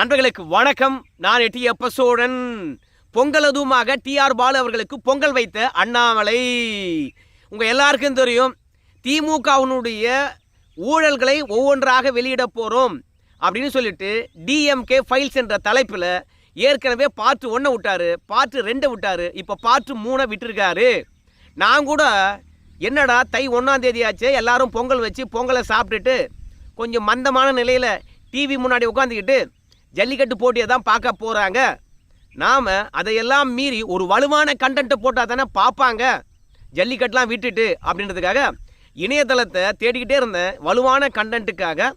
நண்பர்களுக்கு வணக்கம். நான் எட்டி எப்பசோடன் பொங்கலதுமாக டிஆர் பாலு அவர்களுக்கு பொங்கல் வைத்த அண்ணாமலை. உங்கள் எல்லாருக்கும் தெரியும் திமுகவினுடைய ஊழல்களை ஒவ்வொன்றாக வெளியிட போகிறோம் அப்படின்னு சொல்லிட்டு டிஎம்கே ஃபைல்ஸ் என்ற தலைப்பில் ஏற்கனவே பார்ட் ஒன்றை விட்டார் பார்ட் ரெண்டை விட்டார் இப்போ பார்ட் மூணை விட்டுருக்காரு. நான் கூட என்னடா தை ஒன்றாம் தேதி எல்லாரும் பொங்கல் வச்சு பொங்கலை சாப்பிட்டுட்டு கொஞ்சம் மந்தமான நிலையில் டிவி முன்னாடி உட்காந்துக்கிட்டு ஜல்லிக்கட்டு போட்டியை தான் பார்க்க போகிறாங்க நாம் அதையெல்லாம் மீறி ஒரு வலுவான கண்டென்ட்டை போட்டால் தானே பார்ப்பாங்க. ஜல்லிக்கட்டுலாம் விட்டுட்டு அப்படின்றதுக்காக இணையதளத்தை தேடிக்கிட்டே இருந்தேன். வலுவான கண்டென்ட்டுக்காக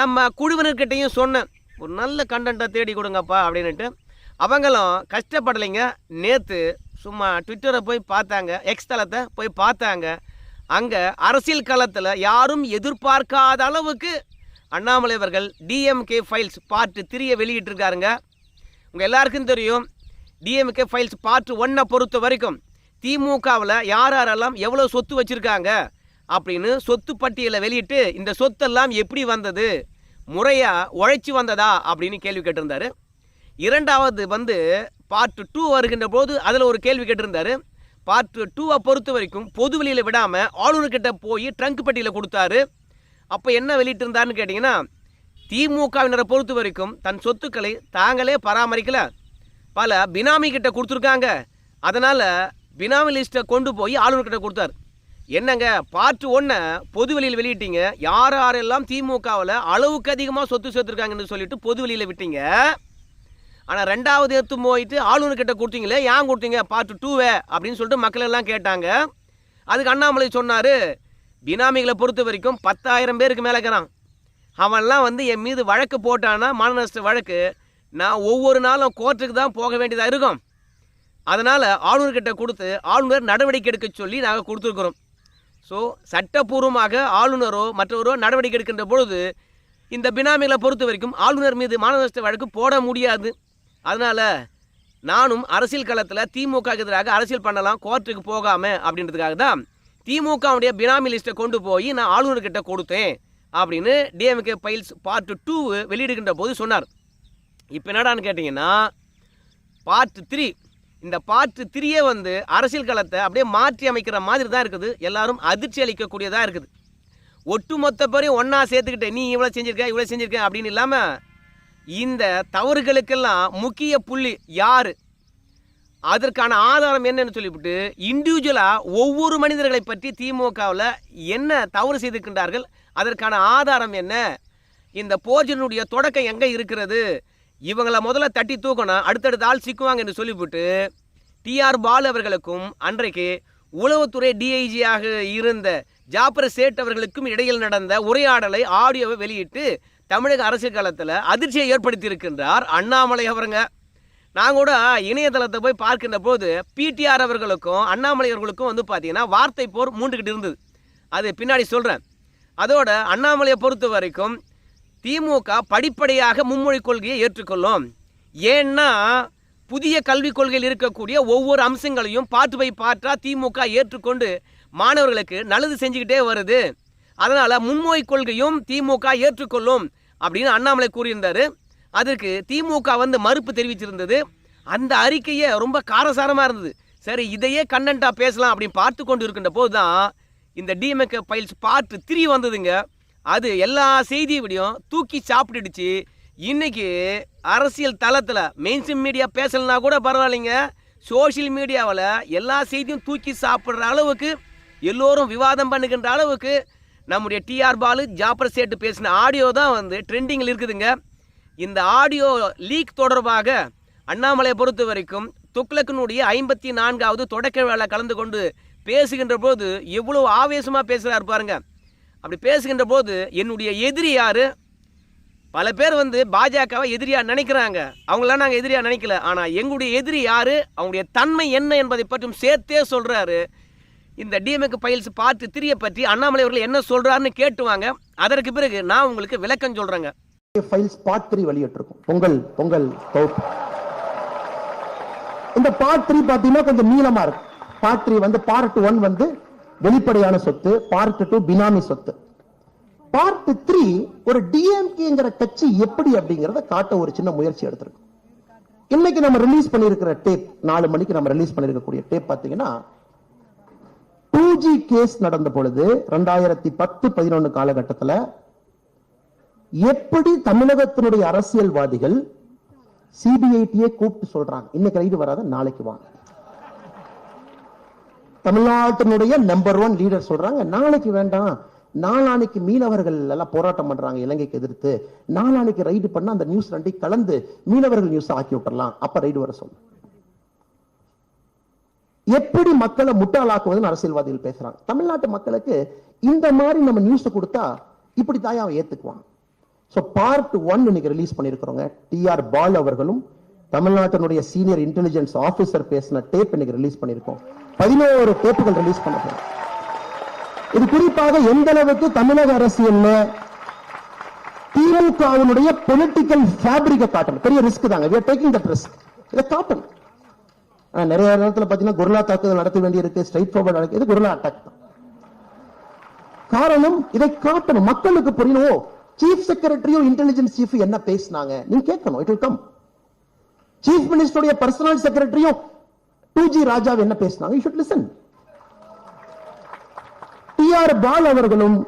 நம்ம குழுவினர்கிட்டையும் சொன்னேன் ஒரு நல்ல கண்டென்ட்டை தேடி கொடுங்கப்பா அப்படின்னுட்டு. அவங்களும் கஷ்டப்படலைங்க. நேற்று சும்மா ட்விட்டரை போய் பார்த்தாங்க எக்ஸ் தளத்தை போய் பார்த்தாங்க. அங்கே அரசியல் களத்தில் யாரும் எதிர்பார்க்காத அளவுக்கு அண்ணாமலை அவர்கள் டிஎம்கே ஃபைல்ஸ் பார்ட் த்ரீயை வெளியிட்டிருக்காருங்க. உங்கள் எல்லாருக்கும் தெரியும் டிஎம்கே ஃபைல்ஸ் பார்ட் ஒன்னை பொறுத்த வரைக்கும் திமுகவில் யார் யாரெல்லாம் எவ்வளோ சொத்து வச்சுருக்காங்க அப்படின்னு சொத்து பட்டியலை வெளியிட்டு இந்த சொத்தெல்லாம் எப்படி வந்தது முறையாக உழைச்சி வந்ததா அப்படின்னு கேள்வி கேட்டிருந்தார். இரண்டாவது வந்து பார்ட் டூ வருகின்ற போது அதில் ஒரு கேள்வி கேட்டிருந்தாரு. பார்ட் டூவை பொறுத்த வரைக்கும் பொது வெளியில் விடாமல் ஆளுநர்கிட்ட போய் ட்ரங்க் பட்டியலை கொடுத்தாரு. அப்போ என்ன வெளியிட்டு வெளியிட்டிருந்தாருன்னு கேட்டிங்கன்னா திமுகவினரை பொறுத்த வரைக்கும் தன் சொத்துக்களை தாங்களே பராமரிக்கல. பல பினாமி கிட்ட கொடுத்துருக்காங்க. அதனால் பினாமி லிஸ்ட்டை கொண்டு போய் ஆளுநர்கிட்ட கொடுத்தாரு. என்னங்க பார்ட் ஒன்றை பொது வெளியில் வெளியிட்டீங்க. யார் யாரெல்லாம் திமுகவில் அளவுக்கு அதிகமாக சொத்து சேர்த்துருக்காங்கன்னு சொல்லிட்டு பொது வெளியில் விட்டீங்க. ஆனால் ரெண்டாவது எடுத்து போயிட்டு ஆளுநர்கிட்ட கொடுத்தீங்களே ஏன் கொடுத்தீங்க? பார்ட் டூவே அப்படின்னு சொல்லிட்டு மக்கள் எல்லாம் கேட்டாங்க. அதுக்கு அண்ணாமலை சொன்னார் பினாமிகளை பொறுத்த வரைக்கும் பத்தாயிரம் பேருக்கு மேலே இருக்கிறான். அவன்லாம் வந்து என் மீது வழக்கு போட்டான்னா மான நஷ்ட வழக்கு நான் ஒவ்வொரு நாளும் கோர்ட்டுக்கு தான் போக வேண்டியதாக இருக்கும். அதனால் ஆளுநர்கிட்ட கொடுத்து ஆளுநர் நடவடிக்கை எடுக்க சொல்லி நாங்கள் கொடுத்துருக்குறோம். ஸோ சட்டப்பூர்வமாக ஆளுநரோ மற்றவரோ நடவடிக்கை எடுக்கின்ற பொழுது இந்த பினாமிகளை பொறுத்த வரைக்கும் ஆளுநர் மீது மான நஷ்ட வழக்கு போட முடியாது. அதனால் நானும் அரசியல் களத்தில் திமுக எதிராக அரசியல் பண்ணலாம் கோர்ட்டுக்கு போகாமல் அப்படின்றதுக்காக தான் திமுகவுடைய பினாமி லிஸ்ட்டை கொண்டு போய் நான் ஆளுநர்கிட்ட கொடுத்தேன் அப்படின்னு டிஎம்கே பைல்ஸ் பார்ட் டூ வெளியிடுகின்ற போது சொன்னார். இப்போ என்னடான்னு கேட்டிங்கன்னா பார்ட் த்ரீ இந்த பார்ட் த்ரீயே வந்து அரசியல் களத்தை அப்படியே மாற்றி அமைக்கிற மாதிரி தான் இருக்குது. எல்லாரும் அதிர்ச்சி அளிக்கக்கூடியதாக இருக்குது. ஒட்டுமொத்த பேரையும் ஒன்றா சேர்த்துக்கிட்டு நீ இவ்வளோ செஞ்சுருக்க இவ்வளோ செஞ்சிருக்க அப்படின்னு இல்லாமல் இந்த தவறுகளுக்கெல்லாம் முக்கிய புள்ளி யார்? அதற்கான ஆதாரம் என்னன்னு சொல்லிவிட்டு இண்டிவிஜுவலாக ஒவ்வொரு மனிதர்களை பற்றி திமுகவில் என்ன தவறு செய்திருக்கின்றார்கள் அதற்கான ஆதாரம் என்ன இந்த போர்ஜனுடைய தொடக்கம் எங்கே இருக்கிறது இவங்களை முதல்ல தட்டி தூக்கணும் அடுத்தடுத்த ஆள் சிக்குவாங்க என்று சொல்லிவிட்டு டிஆர் பாலு அவர்களுக்கும் அன்றைக்கு உளவுத்துறை டிஐஜியாக இருந்த ஜாப்பர் சேட் அவர்களுக்கும் இடையில் நடந்த உரையாடலை ஆடியோவை வெளியிட்டு தமிழக அரசியல் காலத்தில் அதிர்ச்சியை ஏற்படுத்தியிருக்கின்றார் அண்ணாமலை அவருங்க. நான் கூட இணையதளத்தை போய் பார்க்கின்ற போது பிடிஆர் அவர்களுக்கும் அண்ணாமலை அவர்களுக்கும் வந்து பார்த்தீங்கன்னா வார்த்தை போர் மூண்டுக்கிட்டு இருந்தது. அது பின்னாடி சொல்கிறேன் அதோட அண்ணாமலையை பொறுத்த வரைக்கும் திமுக படிப்படியாக மும்மொழி கொள்கையை ஏற்றுக்கொள்ளும். ஏன்னா புதிய கல்விக் கொள்கையில் இருக்கக்கூடிய ஒவ்வொரு அம்சங்களையும் பார்த்து பை பாட்டாக திமுக ஏற்றுக்கொண்டு மாணவர்களுக்கு நல்லது செஞ்சுக்கிட்டே வருது. அதனால் முன்மொழி கொள்கையும் திமுக ஏற்றுக்கொள்ளும் அப்படின்னு அண்ணாமலை கூறியிருந்தார். அதற்கு திமுக வந்து மறுப்பு தெரிவிச்சிருந்தது. அந்த அறிக்கையே ரொம்ப காரசாரமாக இருந்தது. சரி இதையே கண்டென்ட்டாக பேசலாம் அப்படின்னு பார்த்து கொண்டு இருக்கின்ற போது தான் இந்த டிஎம்கே ஃபைல்ஸ் பார்ட் த்ரீ வந்ததுங்க. அது எல்லா செய்தியை விடையும் தூக்கி சாப்பிட்டுடுச்சு. இன்னைக்கு அரசியல் தளத்தில் மெயின்ஸ்ட்ரீம் மீடியா பேசலைன்னா கூட பரவாயில்லைங்க. சோஷியல் மீடியாவில் எல்லா செய்தியும் தூக்கி சாப்பிட்ற அளவுக்கு எல்லோரும் விவாதம் பண்ணுகின்ற அளவுக்கு நம்முடைய டிஆர் பாலு ஜாப்பர் சேட்டு பேசின ஆடியோ தான் வந்து ட்ரெண்டிங்கில் இருக்குதுங்க. இந்த ஆடியோ லீக் தொடர்பாக அண்ணாமலையை பொறுத்த வரைக்கும் துக்ளக்கினுடைய ஐம்பத்தி நான்காவது தொடக்க வேலை கலந்து கொண்டு பேசுகின்ற போது எவ்வளோ ஆவேசமாக பேசுகிறார் பாருங்க. அப்படி பேசுகின்ற போது என்னுடைய எதிரி யார்? பல பேர் வந்து பாஜகவை எதிரியாக நினைக்கிறாங்க. அவங்களாம் நாங்கள் எதிரியாக நினைக்கல. ஆனால் எங்களுடைய எதிரி யார்? அவங்களுடைய தன்மை என்ன என்பதை பற்றியும் சேர்த்தே சொல்கிறாரு இந்த டிஎம்ஏக்கு பயில்ஸ் பார்த்து திரிய பற்றி அண்ணாமலை அவர்கள் என்ன சொல்கிறாருன்னு கேட்டுவாங்க அதற்கு பிறகு நான் உங்களுக்கு விளக்கம் சொல்கிறேங்க ஃபைல்ஸ் பார்ட் த்ரீ வெளியிட்டிருக்கும். பொங்கல் பொங்கல் தொகுப்பு இந்த பார்ட் த்ரீ பார்த்தீங்கன்னா கொஞ்சம் நீளமா இருக்கும் பார்ட் த்ரீ வந்து பார்ட் ஒன் வந்து வெளிப்படையான சொத்து பார்ட் டூ பினாமி சொத்து. பார்ட் த்ரீ ஒரு டிஎம்கேங்கிற கட்சி எப்படி அப்படிங்கறத காட்ட ஒரு சின்ன முயற்சி எடுத்திருக்கும். இன்னைக்கு நம்ம ரிலீஸ் பண்ணிருக்கிற டேப் நாலு மணிக்கு நம்ம ரிலீஸ் பண்ணிருக்கக்கூடிய டேப் பாத்தீங்கன்னா டூ ஜி கேஸ் நடந்த பொழுது ரெண்டாயிரத்தி பத்து பதினொன்னு காலகட்டத்தில் எப்படி தமிழகத்தினுடைய அரசியல்வாதிகள் சிபிஐடியே கூப்பிட்டு சொல்றாங்க? இன்னைக்கு ரைடு வராத நாளைக்கு வாங்க. தமிழ்நாட்டினுடைய நம்பர் ஒன் லீடர் சொல்றாங்க நாளைக்கு வேண்டாம். நாளானைக்கு மீனவர்கள் எல்லாம் போராட்டம் பண்றாங்க இலங்கைக்கு எதிர்த்து. நாளானைக்கு ரைடு பண்ணா அந்த நியூஸ் ரெண்டையும் கலந்து மீனவர்கள் நியூஸ் ஆக்கி விட்டுறலாம். அப்ப ரைடு வர சொல்லு. எப்படி மக்களை முட்டாளாக்குவதுன்னு அரசியல்வாதிகள் பேசுறாங்க. தமிழ்நாட்டு மக்களுக்கு இந்த மாதிரி நம்ம நியூஸ் கொடுத்தா இப்படி தாயா அவன் ஏத்துக்குவான் ஸோ பார்ட் ஒன் இன்னைக்கு ரிலீஸ் பண்ணிருக்கிறோங்க. டிஆர் பால் அவர்களும் தமிழ்நாட்டினுடைய சீனியர் இன்டெலிஜென்ஸ் ஆஃபீஸர் பேசின டேப் இன்னைக்கு ரிலீஸ் பண்ணிருக்கோம். பதினோரு டேப்புகள் ரிலீஸ் பண்ண இது குறிப்பாக எந்த அளவுக்கு தமிழக அரசியல்ல திமுகவினுடைய பொலிட்டிக்கல் ஃபேப்ரிக்கை காட்டணும். பெரிய ரிஸ்க் தாங்க. We are taking that risk இதை காட்டணும். நிறைய நேரத்துல பாத்தீங்கன்னா குருலா தாக்குதல் நடத்த வேண்டியிருக்கு ஸ்ட்ரைட் ஃபார்வர்ட் நடக்குது குருலா அட்டாக் தான். காரணம் இதை காட்டணும். மக்களுக்கு புரியணும். சீஃப் செக்ரட்டரியும் இன்டெலிஜென்ஸ் சீஃப் என்ன பேசினாங்க? நீங்க கேட்கணும் இட் வில் கம் சீஃப் மினிஸ்டருடைய பர்சனல் செக்ரட்டரியும் டூ ஜி ராஜா என்ன பேசினாங்க? You should listen TR Baalu அவர்களும்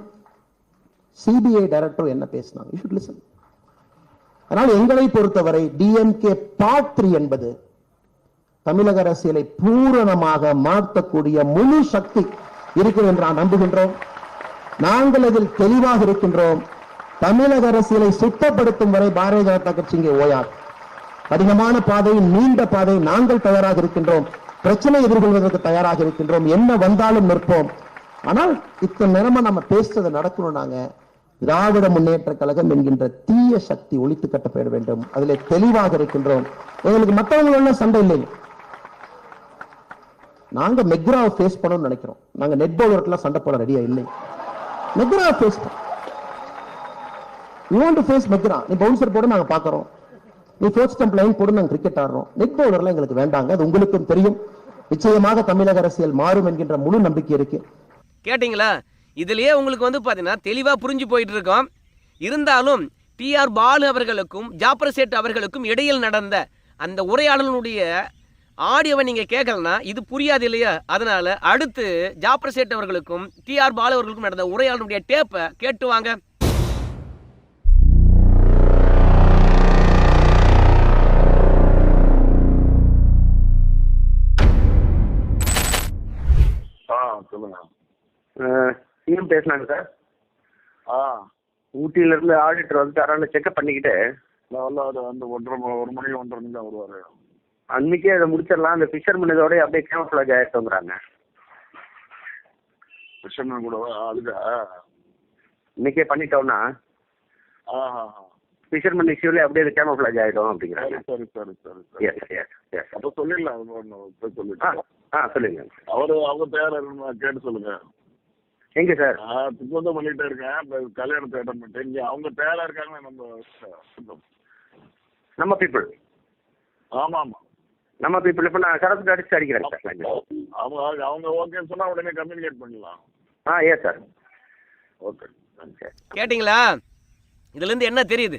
சிபிஐ டைரக்டர் என்ன பேசினாங்க? யூ ஷுட் லிசன் அதனால் எங்களை பொறுத்தவரை டிஎம்கே பாத்ரி என்பது தமிழக அரசியலை பூரணமாக மாற்றக்கூடிய முழு சக்தி இருக்கிறது என்று நான் நம்புகின்றோம். நாங்கள் அதில் தெளிவாக இருக்கின்றோம். தமிழக அரசியலை சுத்தப்படுத்தும் வரை பாரதிய ஜனதா கட்சி இங்கே ஓயார் கடினமான பாதை நீண்ட பாதை நாங்கள் தயாராக இருக்கின்றோம். பிரச்சனை எதிர்கொள்வதற்கு தயாராக இருக்கின்றோம். என்ன வந்தாலும் நிற்போம். ஆனால் இத்தனை நேரமா நம்ம பேசுறது நடக்கணும் நாங்க. திராவிட முன்னேற்ற கழகம் என்கின்ற தீய சக்தி ஒழித்து கட்டப்பட வேண்டும். அதில் தெளிவாக இருக்கின்றோம். எங்களுக்கு மற்றவங்களோட சண்டை இல்லைங்க நாங்க மெக்ராவை ஃபேஸ் பண்ணணும்னு நினைக்கிறோம். நாங்க நெட் பவுலர்க்கெல்லாம் சண்டை போட ரெடியா இல்லை. மெக்ரா ஃபேஸ் பண்ண மூன்று ஃபேஸ் மெக்ரா நீ பவுன்சர் போட நாங்கள் பார்க்குறோம். நீ ஃபோர்த் ஸ்டம்ப் லைன் போட நாங்கள் கிரிக்கெட் ஆடுறோம். நெட் பவுலர்லாம் எங்களுக்கு வேண்டாங்க அது உங்களுக்கும் தெரியும். நிச்சயமாக தமிழக அரசியல் மாறும் என்கின்ற முழு நம்பிக்கை இருக்கு. கேட்டிங்களா? இதுலயே உங்களுக்கு வந்து பார்த்தீங்கன்னா தெளிவாக புரிஞ்சு போயிட்டு இருக்கோம் இருந்தாலும் டிஆர் பாலு அவர்களுக்கும் ஜாப்பர் சேட் அவர்களுக்கும் இடையில் நடந்த அந்த உரையாடலினுடைய ஆடியோவை நீங்கள் கேட்கலனா இது புரியாது இல்லையா? அதனால அடுத்து ஜாப்பர் சேட் அவர்களுக்கும் டிஆர் பாலு அவர்களுக்கும் நடந்த உரையாடலுடைய டேப்பை கேட்டு வாங்க. சொல்லுங்க. சிஎம் பேசினாங்க சார். ஆ. ஊட்டியில இருந்து ஆடிட்டர் வந்துட்டாரான்னு செக்அப் பண்ணிக்கிட்டு. வரல அவர் வந்து ஒன்றரை ஒரு மணி ஒன்றரை மணி தான் வருவார். அன்னைக்கே அதை முடிச்சிடலாம். அந்த ஃபிஷர்மேன் இதோட அப்படியே கேமஃபிளாஜ் ஆயிட்டோங்கிறாங்க கிருஷ்ணன் கூட அதுக்கா இன்னைக்கே பண்ணிட்டோம்னா? ஃபிஷர்மேன் இஷ்யூல அப்படியே அது கேமஃபிளாஜ் ஆயிடும் சரி அப்படிங்கிறாங்க. சரி சரி சரி சரி. அப்போ சொல்லிடலாம். போய் ஆ சொல்லுங்க. அவர் அவங்க தயாரா இருக்கணும் கேட்டு சொல்லுங்க. எங்க சார்? நான் திப்பந்தம் பண்ணிட்டே இருக்கேன். இப்போ கல்யாணத்தை அட்டன் பண்ணிட்டேன் இங்கே அவங்க தயாரா இருக்காங்க நம்ம நம்ம பீப்புள் ஆமா ஆமா. நம்ம பீப்புள் இப்போ நான் சரத்து அடிச்சு அடிக்கிறேன் சார். அவங்க அவங்க ஓகேன்னு சொன்னா உடனே கம்யூனிகேட் பண்ணிடலாம். ஆ எஸ் சார் ஓகே கேட்டிங்களா? இதுலேருந்து என்ன தெரியுது?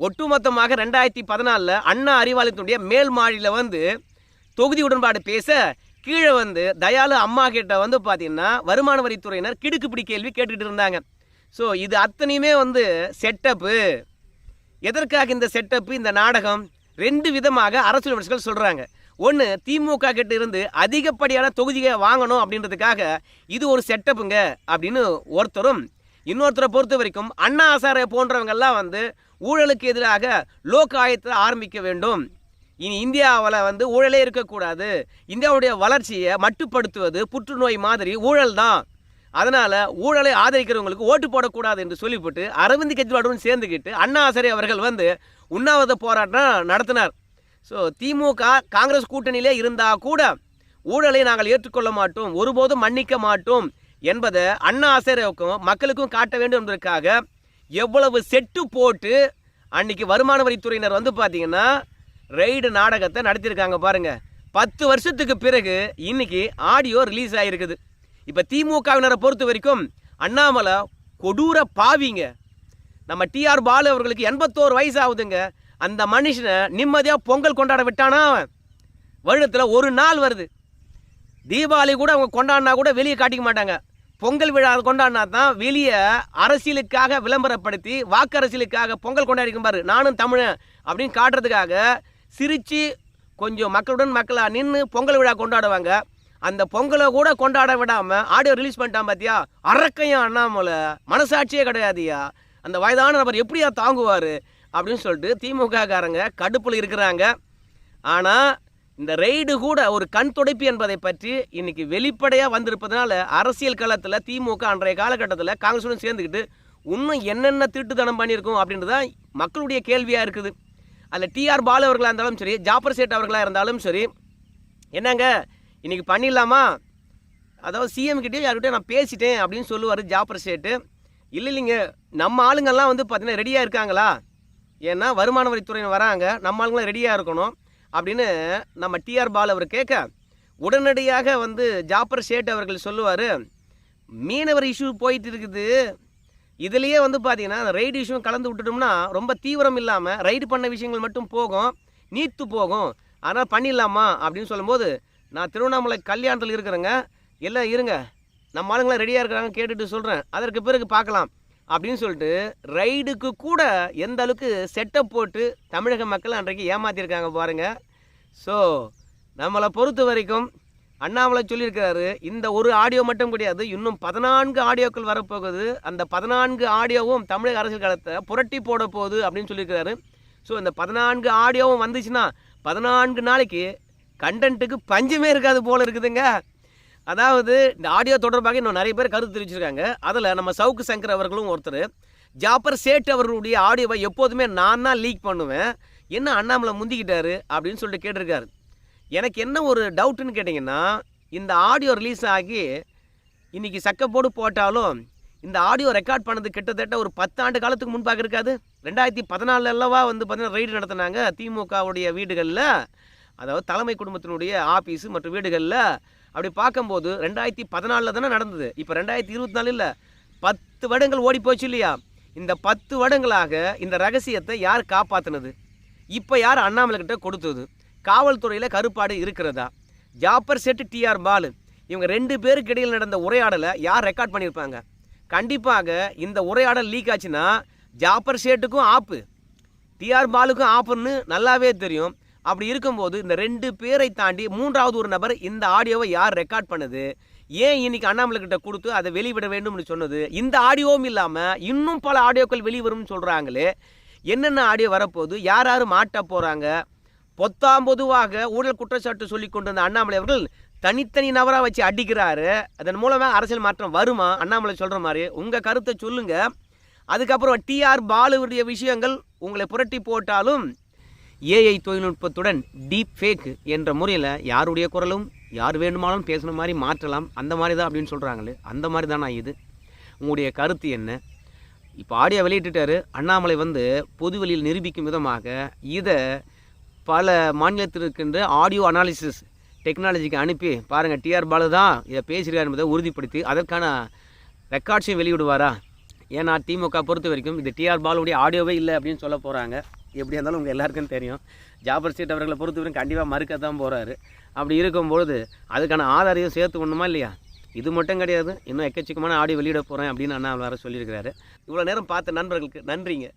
ஒட்டுமொத்தமாக ரெண்டாயிரத்தி பதினாலில் அண்ணா அறிவாலயத்தினுடைய மேல் மாடியில் வந்து தொகுதி உடன்பாடு பேச கீழே வந்து தயாளு அம்மா கிட்ட வந்து பார்த்தீங்கன்னா வருமான வரித்துறையினர் கிடுக்குப்பிடி கேள்வி கேட்டுக்கிட்டு இருந்தாங்க. ஸோ இது அத்தனையுமே வந்து செட்டப்பு எதற்காக இந்த செட்டப்பு இந்த நாடகம்? ரெண்டு விதமாக அரசியல் விமர்சகர்கள் சொல்கிறாங்க ஒன்று திமுக கிட்ட இருந்து அதிகப்படியான தொகுதியை வாங்கணும் அப்படின்றதுக்காக இது ஒரு செட்டப்புங்க அப்படின்னு ஒருத்தரும் இன்னொருத்தரை பொறுத்த வரைக்கும் அண்ணா ஆசாரை போன்றவங்கெல்லாம் வந்து ஊழலுக்கு எதிராக லோக் ஆயத்தில் ஆரம்பிக்க வேண்டும். இனி இந்தியாவில் வந்து ஊழலே இருக்கக்கூடாது. இந்தியாவுடைய வளர்ச்சியை மட்டுப்படுத்துவது புற்றுநோய் மாதிரி ஊழல் தான். அதனால் ஊழலை ஆதரிக்கிறவங்களுக்கு ஓட்டு போடக்கூடாது என்று சொல்லிவிட்டு அரவிந்த் கெஜ்ரிவாலுடன் சேர்ந்துக்கிட்டு அண்ணா ஆசாரி அவர்கள் வந்து உண்ணாவிரத போராட்டம் நடத்தினார். ஸோ திமுக காங்கிரஸ் கூட்டணியிலே இருந்தால் கூட ஊழலை நாங்கள் ஏற்றுக்கொள்ள மாட்டோம் ஒருபோதும் மன்னிக்க மாட்டோம் என்பதை அண்ணா ஆசிரியருக்கும் மக்களுக்கும் காட்ட வேண்டும் என்பதற்காக எவ்வளவு செட்டு போட்டு அன்னைக்கு வருமான வரித்துறையினர் வந்து பார்த்தீங்கன்னா ரெய்டு நாடகத்தை நடத்தியிருக்காங்க பாருங்க. பத்து வருஷத்துக்கு பிறகு இன்னைக்கு ஆடியோ ரிலீஸ் ஆகிருக்குது இப்போ திமுகவினரை பொறுத்த வரைக்கும் அண்ணாமலை கொடூர பாவிங்க. நம்ம டிஆர் பாலு அவர்களுக்கு எண்பத்தோரு வயசு ஆகுதுங்க அந்த மனுஷனை நிம்மதியாக பொங்கல் கொண்டாட விட்டானா அவன். வருடத்தில் ஒரு நாள் வருது. தீபாவளி கூட அவங்க கொண்டாடினா கூட வெளியே காட்டிக்க மாட்டாங்க. பொங்கல் விழா கொண்டாடினா தான் வெளியே அரசியலுக்காக விளம்பரப்படுத்தி வாக்கு அரசியலுக்காக பொங்கல் கொண்டாடிக்கும் பாரு. நானும் தமிழன் அப்படின்னு காட்டுறதுக்காக சிரித்து கொஞ்சம் மக்களுடன் மக்களாக நின்று பொங்கல் விழா கொண்டாடுவாங்க. அந்த பொங்கலை கூட கொண்டாட விடாமல் ஆடியோ ரிலீஸ் பண்ணிட்டான் பார்த்தியா அரக்கையும் அண்ணாமலை. மனசாட்சியே கிடையாதுயா அந்த வயதான நபர் எப்படியா தாங்குவார்? அப்படின்னு சொல்லிட்டு திமுககாரங்க கடுப்பில் இருக்கிறாங்க. ஆனால் இந்த ரெய்டு கூட ஒரு கண் துடைப்பு என்பதை பற்றி இன்னைக்கு வெளிப்படையாக வந்திருப்பதனால அரசியல் களத்தில் திமுக அன்றைய காலகட்டத்தில் காங்கிரஸுடன் சேர்ந்துக்கிட்டு இன்னும் என்னென்ன திருட்டுத்தனம் பண்ணியிருக்கோம் அப்படின்றது தான் மக்களுடைய கேள்வியாக இருக்குது. அதில் டிஆர் பாலு அவர்களாக இருந்தாலும் சரி ஜாப்பர் சேட் அவர்களாக இருந்தாலும் சரி என்னங்க இன்றைக்கி பண்ணிடலாமா? அதாவது சிஎம்கிட்டயும் யார்கிட்டயும் நான் பேசிட்டேன் அப்படின்னு சொல்லுவார் ஜாப்பர் சேட்டு இல்லை இல்லைங்க நம்ம ஆளுங்கள்லாம் வந்து பார்த்தீங்கன்னா ரெடியாக இருக்காங்களா? ஏன்னா வருமான வரித்துறையினர் வராங்க நம்ம ஆளுங்களாம் ரெடியாக இருக்கணும் அப்படின்னு நம்ம டிஆர் பால் அவர் கேட்க உடனடியாக வந்து ஜாப்பர் ஷேட் அவர்கள் சொல்லுவார் மீனவர் இஷ்யூ போயிட்டு இருக்குது. இதுலேயே வந்து பார்த்தீங்கன்னா ரைடு விஷயம் கலந்து விட்டுட்டோம்னா ரொம்ப தீவிரம் இல்லாமல் ரைடு பண்ண விஷயங்கள் மட்டும் போகும் நீத்து போகும். அதனால் பண்ணிடலாமா? அப்படின்னு சொல்லும்போது நான் திருவண்ணாமலை கல்யாணத்தில் இருக்கிறேங்க. எல்லாம் இருங்க. நம்ம ஆளுங்களாம் ரெடியாக இருக்கிறாங்க கேட்டுட்டு சொல்கிறேன் அதற்கு பிறகு பார்க்கலாம். அப்படின்னு சொல்லிட்டு ரைடுக்கு கூட எந்த அளவுக்கு செட்டப் போட்டு தமிழக மக்கள் அன்றைக்கு ஏமாற்றிருக்காங்க பாருங்கள் ஸோ நம்மளை பொறுத்த வரைக்கும் அண்ணாமலை சொல்லியிருக்கிறாரு இந்த ஒரு ஆடியோ மட்டும் கிடையாது இன்னும் பதினான்கு ஆடியோக்கள் வரப்போகுது. அந்த பதினான்கு ஆடியோவும் தமிழக அரசியல் காலத்தை புரட்டி போட போகுது அப்படின்னு சொல்லியிருக்கிறாரு. ஸோ இந்த பதினான்கு ஆடியோவும் வந்துச்சுன்னா பதினான்கு நாளைக்கு கண்டென்ட்டுக்கு பஞ்சமே இருக்காது போல் இருக்குதுங்க. அதாவது இந்த ஆடியோ தொடர்பாக இன்னும் நிறைய பேர் கருத்து தெரிவிச்சிருக்காங்க. அதில் நம்ம சவுக்கு சங்கர் அவர்களும் ஒருத்தர் ஜாப்பர் சேட் அவர்களுடைய ஆடியோவை எப்போதுமே நான் தான் லீக் பண்ணுவேன். என்ன அண்ணாமலை முந்திக்கிட்டாரு அப்படின்னு சொல்லிட்டு கேட்டிருக்காரு. எனக்கு என்ன ஒரு டவுட்டுன்னு கேட்டிங்கன்னா இந்த ஆடியோ ரிலீஸ் ஆகி இன்னைக்கு சக்கப்போடு போட்டாலும் இந்த ஆடியோ ரெக்கார்ட் பண்ணது கிட்டத்தட்ட ஒரு பத்தாண்டு காலத்துக்கு முன்பாக இருக்காது. ரெண்டாயிரத்தி பதினாலில் அல்லவா வந்து பார்த்தீங்கன்னா ரைடு நடத்தினாங்க. திமுகவுடைய வீடுகளில் அதாவது தலைமை குடும்பத்தினுடைய ஆஃபீஸு மற்றும் வீடுகளில் அப்படி பார்க்கும்போது ரெண்டாயிரத்தி பதினாலில் தானே நடந்தது. இப்போ ரெண்டாயிரத்தி இருபத்தி நாலு இல்லை பத்து வருடங்கள் ஓடி போச்சு இல்லையா? இந்த பத்து வருடங்களாக இந்த ரகசியத்தை யார் காப்பாற்றினது இப்போ யார் அண்ணாமலை கிட்ட கொடுத்தது? காவல்துறையில் கருப்பாடு இருக்கிறதா? ஜாப்பர் செட்டு டிஆர் பாலு. இவங்க ரெண்டு பேருக்கு இடையில் நடந்த உரையாடலை யார் ரெக்கார்ட் பண்ணியிருப்பாங்க கண்டிப்பாக இந்த உரையாடல் லீக் ஆச்சுன்னா ஜாப்பர் சேட்டுக்கும் ஆப்பு. டிஆர் பாலுக்கும் ஆப்புன்னு நல்லாவே தெரியும். அப்படி இருக்கும்போது இந்த ரெண்டு பேரை தாண்டி மூன்றாவது ஒரு நபர் இந்த ஆடியோவை யார் ரெக்கார்ட் பண்ணுது? ஏன் இன்னைக்கு அண்ணாமலை கிட்ட கொடுத்து அதை வெளிவிட வேண்டும்னு சொன்னது? இந்த ஆடியோவும் இல்லாமல் இன்னும் பல ஆடியோக்கள் வெளிவரும்னு சொல்கிறாங்களே என்னென்ன ஆடியோ வரப்போகுது? யார் யார் மாட்ட போகிறாங்க பொத்தாம் பொதுவாக ஊழல் குற்றச்சாட்டு சொல்லி கொண்டு வந்த அண்ணாமலை அவர்கள் தனித்தனி நபராக வச்சு அடிக்கிறாரு. அதன் மூலமாக அரசியல் மாற்றம் வருமா? அண்ணாமலை சொல்கிற மாதிரி. உங்கள் கருத்தை சொல்லுங்கள் அதுக்கப்புறம் டிஆர் பாலுவுடைய விஷயங்கள் உங்களை புரட்டி போட்டாலும் ஏஐ தொழில்நுட்பத்துடன் டீப் ஃபேக் என்ற முறையில் யாருடைய குரலும் யார் வேணுமானாலும் பேசுன மாதிரி மாற்றலாம். அந்த மாதிரி தான் அப்படின்னு சொல்கிறாங்களே அந்த மாதிரி தானா இது? உங்களுடைய கருத்து என்ன? இப்போ ஆடியோ வெளியிட்டுட்டாரு. அண்ணாமலை வந்து பொதுவெளியில் நிரூபிக்கும் விதமாக இதை பல மாநிலத்தில் இருக்கின்ற ஆடியோ அனாலிசிஸ் டெக்னாலஜிக்கு அனுப்பி பாருங்கள் டிஆர் பாலு தான் இதை பேசுகிறார் என்பதை உறுதிப்படுத்தி அதற்கான ரெக்கார்ட்ஸையும் வெளியிடுவாரா? ஏன்னா திமுக பொறுத்த வரைக்கும் இது டிஆர் பாலுடைய ஆடியோவே இல்லை அப்படின்னு சொல்ல போகிறாங்க எப்படி இருந்தாலும் உங்கள் எல்லாருக்கும் தெரியும். ஜாபர் சீட் அவர்களை பொறுத்தவரைக்கும் கண்டிப்பாக மறுக்க தான் போகிறாரு அப்படி இருக்கும்பொழுது அதுக்கான ஆதாரையும் சேர்த்து ஒன்றுமா இல்லையா? இது மட்டும் கிடையாது. இன்னும் எக்கச்சக்கமான ஆடியோ வெளியிட போகிறேன் அப்படின்னு அண்ணா வேறு சொல்லியிருக்கிறாரு. இவ்வளோ நேரம் பார்த்த நண்பர்களுக்கு நன்றிங்க.